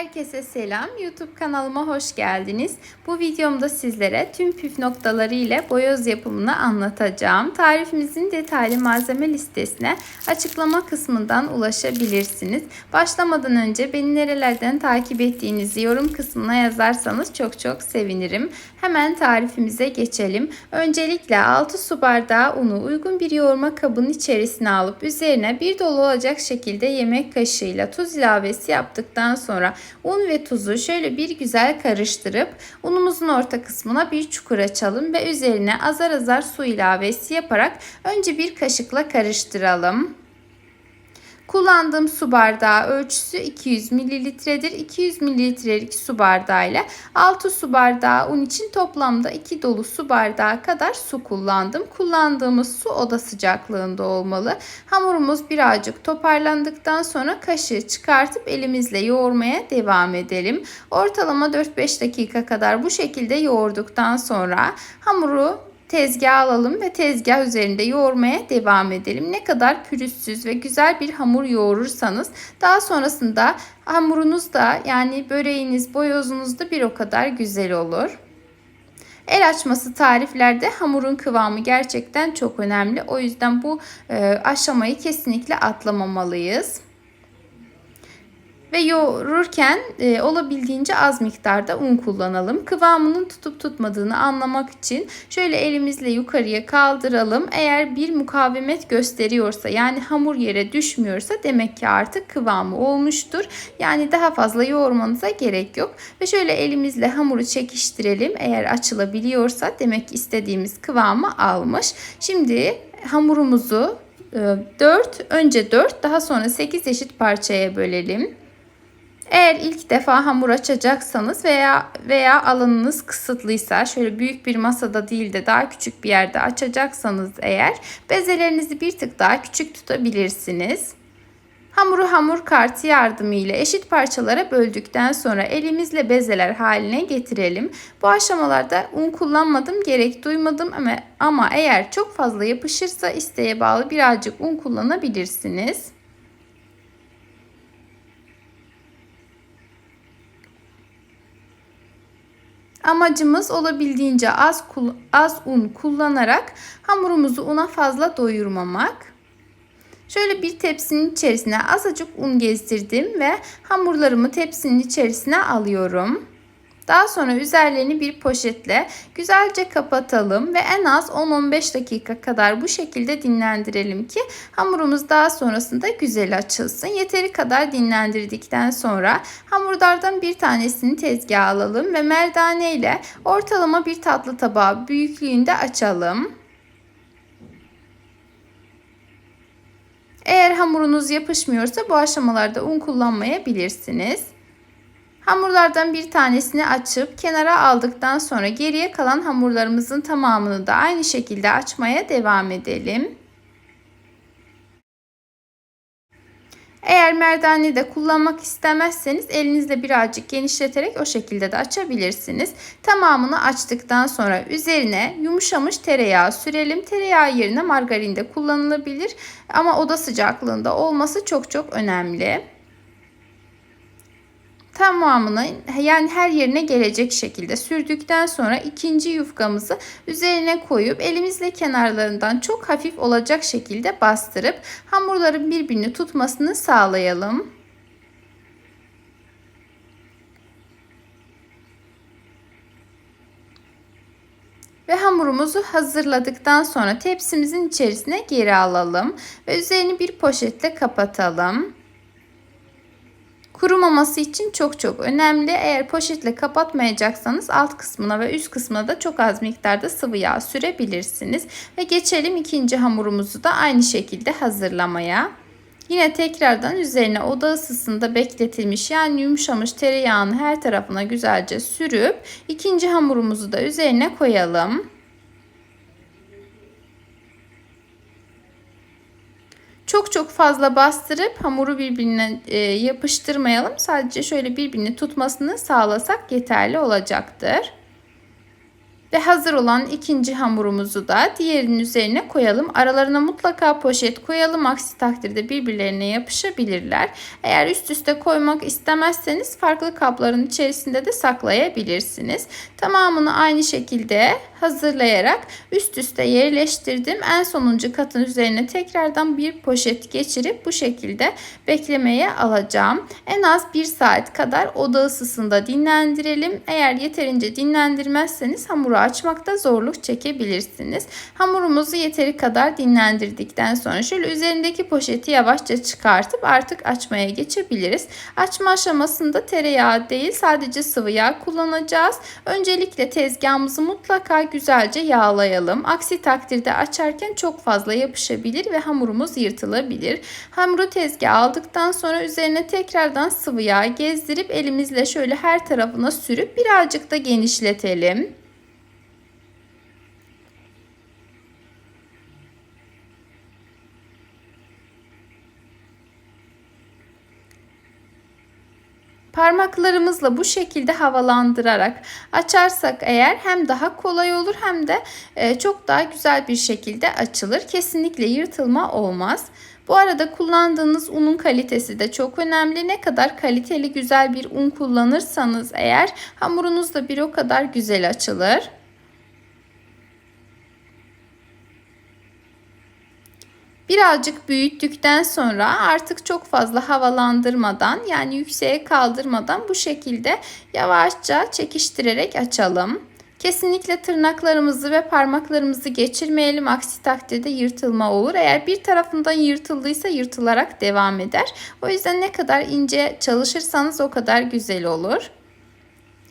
Herkese selam. YouTube kanalıma hoş geldiniz. Bu videomda sizlere tüm püf noktaları ile boyoz yapımını anlatacağım. Tarifimizin detaylı malzeme listesine açıklama kısmından ulaşabilirsiniz. Başlamadan önce beni nerelerden takip ettiğinizi yorum kısmına yazarsanız çok çok sevinirim. Hemen tarifimize geçelim. Öncelikle 6 su bardağı unu uygun bir yoğurma kabının içerisine alıp üzerine bir dolu olacak şekilde yemek kaşığıyla tuz ilavesi yaptıktan sonra un ve tuzu şöyle bir güzel karıştırıp unumuzun orta kısmına bir çukur açalım ve üzerine azar azar su ilavesi yaparak önce bir kaşıkla karıştıralım. Kullandığım su bardağı ölçüsü 200 mililitredir. 200 mililitrelik su bardağı ile 6 su bardağı un için toplamda 2 dolu su bardağı kadar su kullandım. Kullandığımız su oda sıcaklığında olmalı. Hamurumuz birazcık toparlandıktan sonra kaşığı çıkartıp elimizle yoğurmaya devam edelim. Ortalama 4-5 dakika kadar bu şekilde yoğurduktan sonra hamuru tezgaha alalım ve tezgah üzerinde yoğurmaya devam edelim. Ne kadar pürüzsüz ve güzel bir hamur yoğurursanız daha sonrasında hamurunuz da yani böreğiniz, boyozunuz da bir o kadar güzel olur. El açması tariflerde hamurun kıvamı gerçekten çok önemli. O yüzden bu aşamayı kesinlikle atlamamalıyız ve yoğururken e, olabildiğince az miktarda un kullanalım. Kıvamının tutup tutmadığını anlamak için şöyle elimizle yukarıya kaldıralım. Eğer bir mukavemet gösteriyorsa yani hamur yere düşmüyorsa demek ki artık kıvamı olmuştur. Yani daha fazla yoğurmanıza gerek yok. Ve şöyle elimizle hamuru çekiştirelim. Eğer açılabiliyorsa demek istediğimiz kıvamı almış. Şimdi hamurumuzu 4 e, önce 4 daha sonra 8 eşit parçaya bölelim. Eğer ilk defa hamur açacaksanız veya veya alanınız kısıtlıysa şöyle büyük bir masada değil de daha küçük bir yerde açacaksanız eğer bezelerinizi bir tık daha küçük tutabilirsiniz. Hamuru hamur kartı yardımıyla eşit parçalara böldükten sonra elimizle bezeler haline getirelim. Bu aşamalarda un kullanmadım gerek duymadım ama, ama eğer çok fazla yapışırsa isteğe bağlı birazcık un kullanabilirsiniz. Amacımız olabildiğince az az un kullanarak hamurumuzu una fazla doyurmamak. Şöyle bir tepsinin içerisine azıcık un gezdirdim ve hamurlarımı tepsinin içerisine alıyorum. Daha sonra üzerlerini bir poşetle güzelce kapatalım ve en az 10-15 dakika kadar bu şekilde dinlendirelim ki hamurumuz daha sonrasında güzel açılsın. Yeteri kadar dinlendirdikten sonra hamurlardan bir tanesini tezgaha alalım ve merdane ile ortalama bir tatlı tabağı büyüklüğünde açalım. Eğer hamurunuz yapışmıyorsa bu aşamalarda un kullanmayabilirsiniz. Hamurlardan bir tanesini açıp kenara aldıktan sonra geriye kalan hamurlarımızın tamamını da aynı şekilde açmaya devam edelim. Eğer merdane de kullanmak istemezseniz elinizle birazcık genişleterek o şekilde de açabilirsiniz. Tamamını açtıktan sonra üzerine yumuşamış tereyağı sürelim. Tereyağı yerine margarin de kullanılabilir ama oda sıcaklığında olması çok çok önemli tamamını yani her yerine gelecek şekilde sürdükten sonra ikinci yufkamızı üzerine koyup elimizle kenarlarından çok hafif olacak şekilde bastırıp hamurların birbirini tutmasını sağlayalım. ve hamurumuzu hazırladıktan sonra tepsimizin içerisine geri alalım ve üzerini bir poşetle kapatalım. Kurumaması için çok çok önemli. Eğer poşetle kapatmayacaksanız alt kısmına ve üst kısmına da çok az miktarda sıvı yağ sürebilirsiniz. Ve geçelim ikinci hamurumuzu da aynı şekilde hazırlamaya. Yine tekrardan üzerine oda ısısında bekletilmiş yani yumuşamış tereyağını her tarafına güzelce sürüp ikinci hamurumuzu da üzerine koyalım. Çok çok fazla bastırıp hamuru birbirine e, yapıştırmayalım. Sadece şöyle birbirini tutmasını sağlasak yeterli olacaktır. Ve hazır olan ikinci hamurumuzu da diğerinin üzerine koyalım. Aralarına mutlaka poşet koyalım. Aksi takdirde birbirlerine yapışabilirler. Eğer üst üste koymak istemezseniz farklı kapların içerisinde de saklayabilirsiniz. Tamamını aynı şekilde hazırlayarak üst üste yerleştirdim. En sonuncu katın üzerine tekrardan bir poşet geçirip bu şekilde beklemeye alacağım. En az bir saat kadar oda ısısında dinlendirelim. Eğer yeterince dinlendirmezseniz hamuru açmakta zorluk çekebilirsiniz. Hamurumuzu yeteri kadar dinlendirdikten sonra şöyle üzerindeki poşeti yavaşça çıkartıp artık açmaya geçebiliriz. Açma aşamasında tereyağı değil sadece sıvı yağ kullanacağız. Öncelikle tezgahımızı mutlaka güzelce yağlayalım. Aksi takdirde açarken çok fazla yapışabilir ve hamurumuz yırtılabilir. Hamuru tezgaha aldıktan sonra üzerine tekrardan sıvı yağ gezdirip elimizle şöyle her tarafına sürüp birazcık da genişletelim. Parmaklarımızla bu şekilde havalandırarak açarsak eğer hem daha kolay olur hem de e, çok daha güzel bir şekilde açılır. Kesinlikle yırtılma olmaz. Bu arada kullandığınız unun kalitesi de çok önemli. Ne kadar kaliteli güzel bir un kullanırsanız eğer hamurunuz da bir o kadar güzel açılır. Birazcık büyüttükten sonra artık çok fazla havalandırmadan yani yükseğe kaldırmadan bu şekilde yavaşça çekiştirerek açalım. Kesinlikle tırnaklarımızı ve parmaklarımızı geçirmeyelim. Aksi takdirde yırtılma olur. Eğer bir tarafından yırtıldıysa yırtılarak devam eder. O yüzden ne kadar ince çalışırsanız o kadar güzel olur.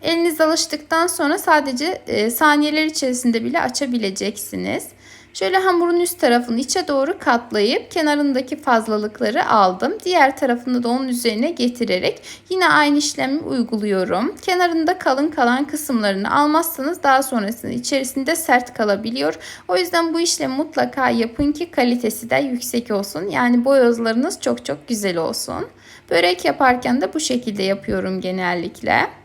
Eliniz alıştıktan sonra sadece e, saniyeler içerisinde bile açabileceksiniz. Şöyle hamurun üst tarafını içe doğru katlayıp kenarındaki fazlalıkları aldım. Diğer tarafını da onun üzerine getirerek yine aynı işlemi uyguluyorum. Kenarında kalın kalan kısımlarını almazsanız daha sonrasında içerisinde sert kalabiliyor. O yüzden bu işlemi mutlaka yapın ki kalitesi de yüksek olsun. Yani boyozlarınız çok çok güzel olsun. Börek yaparken de bu şekilde yapıyorum genellikle.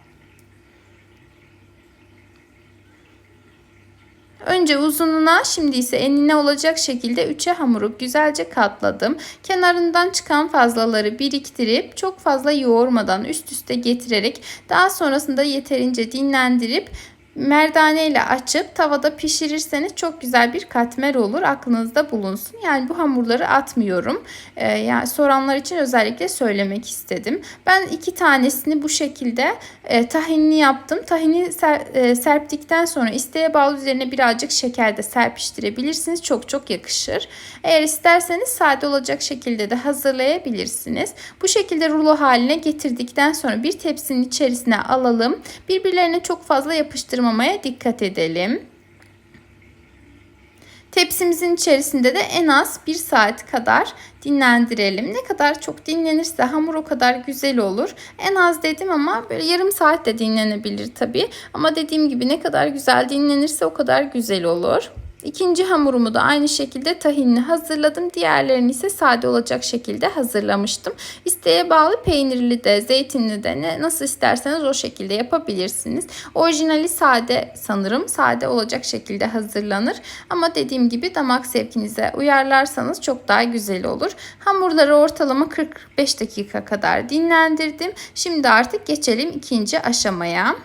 Önce uzununa şimdi ise enine olacak şekilde üçe hamuru güzelce katladım. Kenarından çıkan fazlaları biriktirip çok fazla yoğurmadan üst üste getirerek daha sonrasında yeterince dinlendirip merdane ile açıp tavada pişirirseniz çok güzel bir katmer olur. Aklınızda bulunsun. Yani bu hamurları atmıyorum. Ee, yani soranlar için özellikle söylemek istedim. Ben iki tanesini bu şekilde e, tahinli yaptım. Tahini ser, e, serptikten sonra isteğe bağlı üzerine birazcık şeker de serpiştirebilirsiniz. Çok çok yakışır. Eğer isterseniz sade olacak şekilde de hazırlayabilirsiniz. Bu şekilde rulo haline getirdikten sonra bir tepsinin içerisine alalım. Birbirlerine çok fazla yapıştırmayalım karıştırmamaya dikkat edelim. Tepsimizin içerisinde de en az 1 saat kadar dinlendirelim. Ne kadar çok dinlenirse hamur o kadar güzel olur. En az dedim ama böyle yarım saat de dinlenebilir tabii. Ama dediğim gibi ne kadar güzel dinlenirse o kadar güzel olur. İkinci hamurumu da aynı şekilde tahinli hazırladım. Diğerlerini ise sade olacak şekilde hazırlamıştım. İsteğe bağlı peynirli de zeytinli de ne, nasıl isterseniz o şekilde yapabilirsiniz. Orijinali sade sanırım. Sade olacak şekilde hazırlanır. Ama dediğim gibi damak zevkinize uyarlarsanız çok daha güzel olur. Hamurları ortalama 45 dakika kadar dinlendirdim. Şimdi artık geçelim ikinci aşamaya.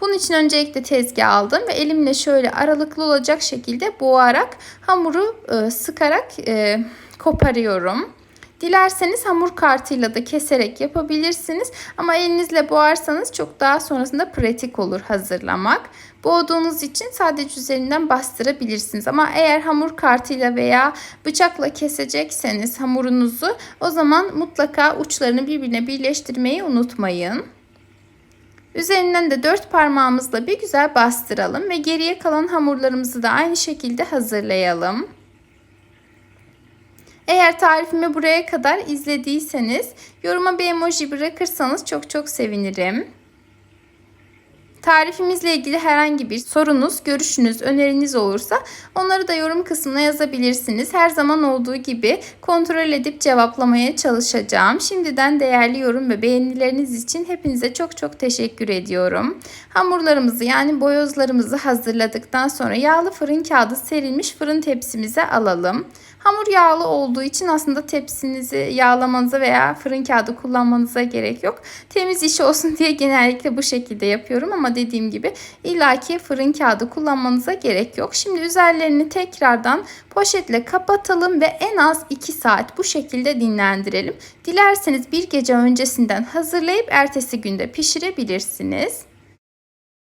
Bunun için öncelikle tezgah aldım ve elimle şöyle aralıklı olacak şekilde boğarak hamuru e, sıkarak e, koparıyorum. Dilerseniz hamur kartıyla da keserek yapabilirsiniz ama elinizle boğarsanız çok daha sonrasında pratik olur hazırlamak. Boğduğunuz için sadece üzerinden bastırabilirsiniz ama eğer hamur kartıyla veya bıçakla kesecekseniz hamurunuzu o zaman mutlaka uçlarını birbirine birleştirmeyi unutmayın. Üzerinden de dört parmağımızla bir güzel bastıralım ve geriye kalan hamurlarımızı da aynı şekilde hazırlayalım. Eğer tarifimi buraya kadar izlediyseniz yoruma bir emoji bırakırsanız çok çok sevinirim. Tarifimizle ilgili herhangi bir sorunuz, görüşünüz, öneriniz olursa onları da yorum kısmına yazabilirsiniz. Her zaman olduğu gibi kontrol edip cevaplamaya çalışacağım. Şimdiden değerli yorum ve beğenileriniz için hepinize çok çok teşekkür ediyorum. Hamurlarımızı yani boyozlarımızı hazırladıktan sonra yağlı fırın kağıdı serilmiş fırın tepsimize alalım. Hamur yağlı olduğu için aslında tepsinizi yağlamanıza veya fırın kağıdı kullanmanıza gerek yok. Temiz iş olsun diye genellikle bu şekilde yapıyorum ama dediğim gibi illaki fırın kağıdı kullanmanıza gerek yok. Şimdi üzerlerini tekrardan poşetle kapatalım ve en az 2 saat bu şekilde dinlendirelim. Dilerseniz bir gece öncesinden hazırlayıp ertesi günde pişirebilirsiniz.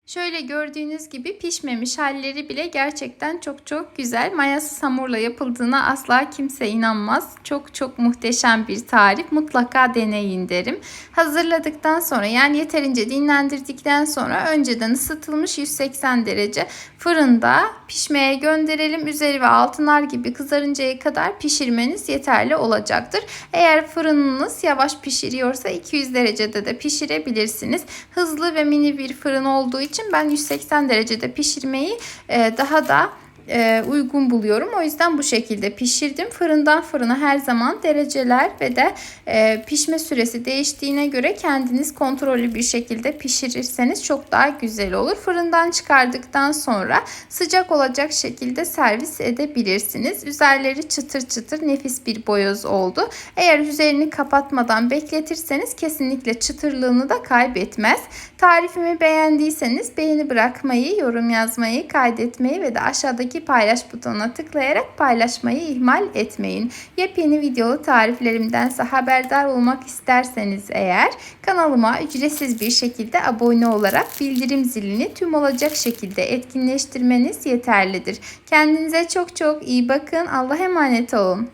Şöyle gördüğünüz gibi pişmemiş halleri bile gerçekten çok çok güzel. Mayasız hamurla yapıldığına asla kimse inanmaz. Çok çok muhteşem bir tarif. Mutlaka deneyin derim. Hazırladıktan sonra yani yeterince dinlendirdikten sonra önceden ısıtılmış 180 derece fırında pişmeye gönderelim. Üzeri ve altı nar gibi kızarıncaya kadar pişirmeniz yeterli olacaktır. Eğer fırınınız yavaş pişiriyorsa 200 derecede de pişirebilirsiniz. Hızlı ve mini bir fırın olduğu için ben 180 derecede pişirmeyi e, daha da e, uygun buluyorum. O yüzden bu şekilde pişirdim. Fırından fırına her zaman dereceler ve de e, pişme süresi değiştiğine göre kendiniz kontrollü bir şekilde pişirirseniz çok daha güzel olur. Fırından çıkardıktan sonra sıcak olacak şekilde servis edebilirsiniz. Üzerleri çıtır çıtır nefis bir boyoz oldu. Eğer üzerini kapatmadan bekletirseniz kesinlikle çıtırlığını da kaybetmez. Tarifimi beğendiyseniz beğeni bırakmayı, yorum yazmayı, kaydetmeyi ve de aşağıdaki paylaş butonuna tıklayarak paylaşmayı ihmal etmeyin. Yepyeni videolu tariflerimdense haberdar olmak isterseniz eğer kanalıma ücretsiz bir şekilde abone olarak bildirim zilini tüm olacak şekilde etkinleştirmeniz yeterlidir. Kendinize çok çok iyi bakın. Allah'a emanet olun.